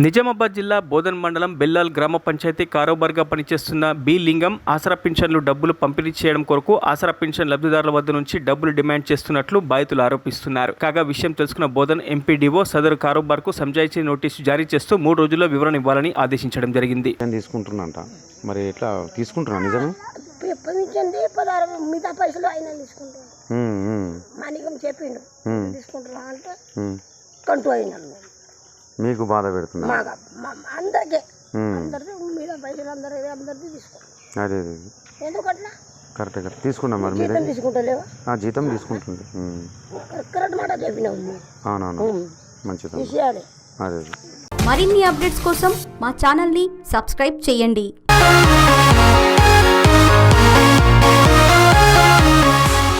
నిజామాబాద్ జిల్లా బోధన్ మండలం బెల్లాల్ గ్రామ పంచాయతీ కారోబార్గా పనిచేస్తున్న బి లింగం ఆసరా పింఛన్లు డబ్బులు పంపిణీ చేయడం కొరకు ఆసరా పింఛన్ లబ్ధిదారుల వద్ద నుంచి డబ్బులు డిమాండ్ చేస్తున్నట్లు బాధితులు ఆరోపిస్తున్నారు. కాగా విషయం తెలుసుకున్న బోధన్ ఎంపీడీఓ సదరు కారోబార్కు సంజాయిషీ నోటీసు జారీ చేస్తూ మూడు రోజుల్లో వివరణ ఇవ్వాలని ఆదేశించడం జరిగింది. నేను తీసుకుంటున్నాంట మరి ఎట్లా తీసుకుంటున్నా నిజమే? పెంచండి పదహారు మిగతా పైసలు ఆయన తీసుకుంటాడు మాణికం చెప్పిండు తీసుకుంటున్నా అంటే. కంటూ అయినాను. మీకు బాధ పెడుతున్నా అందరికీ. ఉమ్, అందరిది మీద పైసలు అందరిది అందరిది తీసుకుంటాం. అదే అదే ఎందుకట్లా? Correct correct. తీసుకున్నా మరి మీరే? జీతం తీసుకుంటలేవా? ఆ జీతం తీసుకుంటుంది. ఉమ్, కరెక్ట్ మాట చెప్పినావు నువ్వు అవునవును. ఉమ్. మంచిది తీసేయాలి అదే అదే. మరిన్ని అప్డేట్స్ కోసం మా ఛానల్ని సబ్స్క్రైబ్ చేయండి.